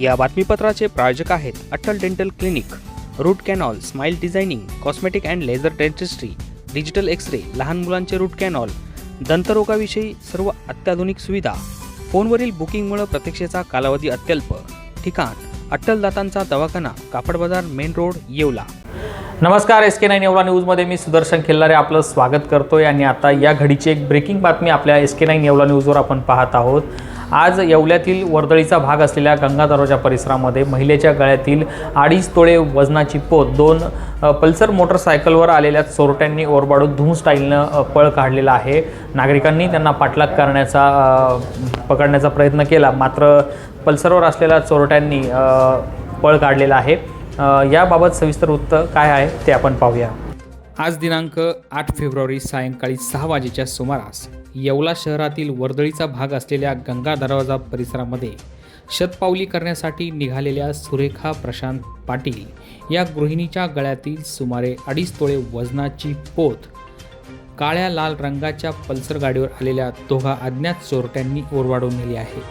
या बातमीपत्राचे प्रायोजक आहेत Atal dental clinic root canal smile designing cosmetic and laser dentistry digital X ray लहान मुलांचे रूट कॅनॉल दंतरोगाविषयी सर्व अत्याधुनिक सुविधा फोनवरील बुकिंगमुळे प्रतीक्षेचा कालावधी अत्यल्प. ठिकाण अट्टल दातांचा दवाखाना कापड बाजार मेन रोड येवला. नमस्कार एस के नाईन येवला न्यूजमध्ये मी सुदर्शन खिल्लारे आपलं स्वागत करतोय आणि आता या घडीची एक ब्रेकिंग बातमी आपल्या एस के नाईन येवला न्यूजवर आपण पाहत आहोत. आज येवल्यातील वर्दळीचा भाग असलेल्या गंगा दरवाजा परिसरामध्ये महिलेच्या गळ्यातील अडीच तोळे वजनाची पोत दोन पल्सर मोटरसायकलवर आलेल्या चोरट्यांनी ओरबाडून धूम स्टाईलनं पळ काढलेला आहे. नागरिकांनी त्यांना पाठलाग करण्याचा पकडण्याचा प्रयत्न केला. मात्र पल्सरवर असलेल्या चोरट्यांनी पळ काढलेला आहे. याबाबत सविस्तर वृत्त काय आहे ते आपण पाहूया. आज दिनांक आठ फेब्रुवारी सायंकाळी सहा वाजेच्या सुमारास येवला शहरातील वर्दळीचा भाग असलेल्या गंगा दरवाजा परिसरामध्ये शतपावली करण्यासाठी निघालेल्या सुरेखा प्रशांत पाटील या गृहिणीच्या गळ्यातील सुमारे अडीच तोळे वजनाची पोत काळ्या लाल रंगाच्या पल्सर गाडीवर आलेल्या दोघा अज्ञात चोरट्यांनी ओरवाडून नेली आहे.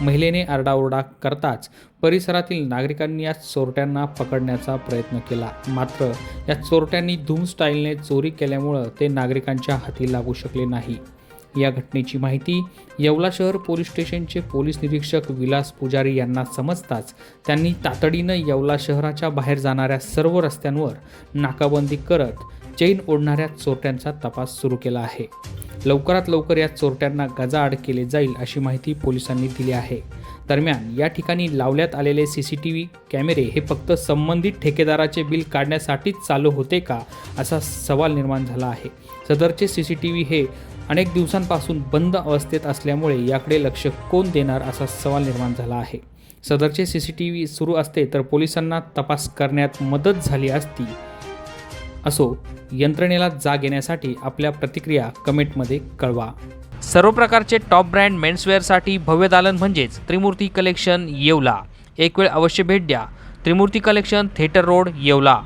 महिलेने आरडाओरडा करताच परिसरातील नागरिकांनी या चोरट्यांना पकडण्याचा प्रयत्न केला. मात्र या चोरट्यांनी धूम स्टाईलने चोरी केल्यामुळं ते नागरिकांच्या हाती लागू शकले नाही. या घटनेची माहिती येवला शहर पोलीस स्टेशनचे पोलीस निरीक्षक विलास पुजारी यांना समजताच त्यांनी तातडीनं येवला शहराच्या बाहेर जाणाऱ्या सर्व रस्त्यांवर नाकाबंदी करत चैन ओढणाऱ्या चोरट्यांचा तपास सुरू केला आहे. लवकरात लवकर या चोरट्यांना गजाआड केले जाईल अशी माहिती पोलिसांनी दिली आहे. दरम्यान या ठिकाणी लावण्यात आलेले सी सी टी व्ही कॅमेरे हे फक्त संबंधित ठेकेदाराचे बिल काढण्यासाठीच चालू होते का असा सवाल निर्माण झाला आहे. सदरचे सी सी टी व्ही हे अनेक दिवसांपासून बंद अवस्थेत असल्यामुळे याकडे लक्ष कोण देणार असा सवाल निर्माण झाला आहे. सदरचे सी सी टी व्ही सुरू असते तर पोलिसांना तपास करण्यात मदत झाली असती. असो यंत्रणेला जाग येण्यासाठी आपल्या प्रतिक्रिया कमेंटमध्ये कळवा. सर्व प्रकारचे टॉप ब्रँड मेन्सवेअरसाठी भव्य दालन म्हणजेच त्रिमूर्ती कलेक्शन येवला. एक वेळ अवश्य भेट द्या. Trimurti collection theatre road Yeola.